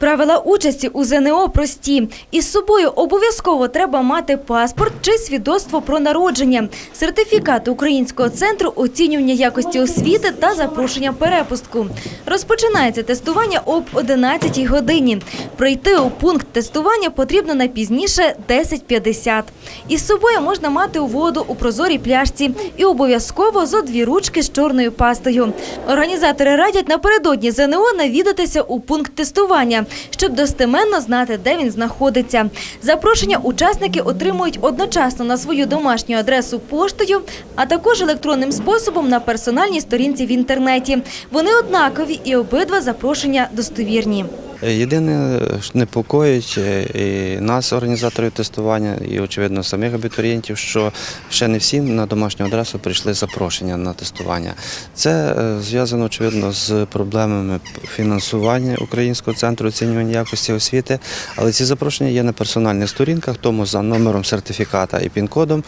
Правила участі у ЗНО прості. Із собою обов'язково треба мати паспорт чи свідоцтво про народження, сертифікат Українського центру оцінювання якості освіти та запрошення перепустку. Розпочинається тестування об 11 годині. Прийти у пункт тестування потрібно не пізніше 10.50. Із собою можна мати воду у прозорій пляшці і обов'язково зо дві ручки з чорною пастою. Організатори радять напередодні ЗНО навідатися у пункт тестування, щоб достеменно знати, де він знаходиться. Запрошення учасники отримують одночасно на свою домашню адресу поштою, а також електронним способом на персональній сторінці в інтернеті. Вони однакові і обидва запрошення достовірні. Єдине, що непокоїть е, і нас, організаторів тестування, і очевидно самих абітурієнтів, що ще не всім на домашню адресу прийшли запрошення на тестування. Це е, зв'язано очевидно з проблемами фінансування Українського центру оцінювання якості освіти. Але ці запрошення є на персональних сторінках, тому за номером сертифіката і пін-кодом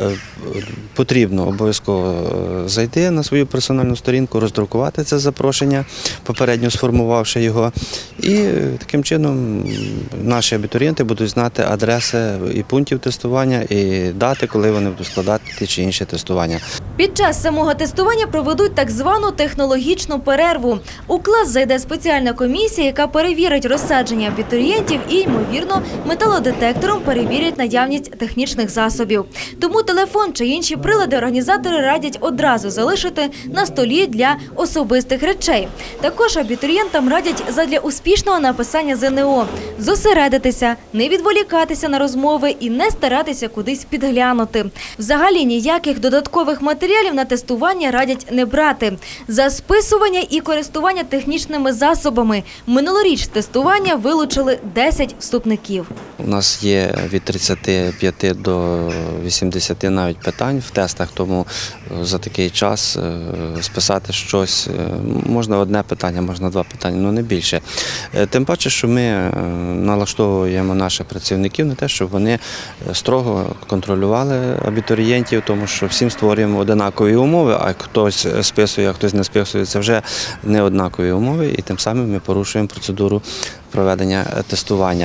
е, потрібно обов'язково зайти на свою персональну сторінку, роздрукувати це запрошення, попередньо сформувавши його. І таким чином наші абітурієнти будуть знати адреси і пунктів тестування, і дати, коли вони будуть складати ті чи інші тестування. Під час самого тестування проведуть так звану технологічну перерву. У клас зайде спеціальна комісія, яка перевірить розсадження абітурієнтів і, ймовірно, металодетектором перевірять наявність технічних засобів. Тому телефон чи інші прилади організатори радять одразу залишити на столі для особистих речей. Також абітурієнтам радять задля успішного написання ЗНО зосередитися, не відволікатися на розмови і не старатися кудись підглянути. Взагалі ніяких додаткових матеріалів на тестування радять не брати. За списування і користування технічними засобами минулоріч з тестування вилучили 10 вступників. У нас є від 35 до 80 навіть питань в тестах, тому е, за такий час е, списати щось е, можна одне питання, можна два питання, але не більше. Е, Тим паче, що ми е, налаштовуємо наших працівників на те, щоб вони е, строго контролювали абітурієнтів, тому що всім створюємо однакові умови, а хтось списує, а хтось не списує, це вже не однакові умови, і тим самим ми порушуємо процедуру проведення тестування.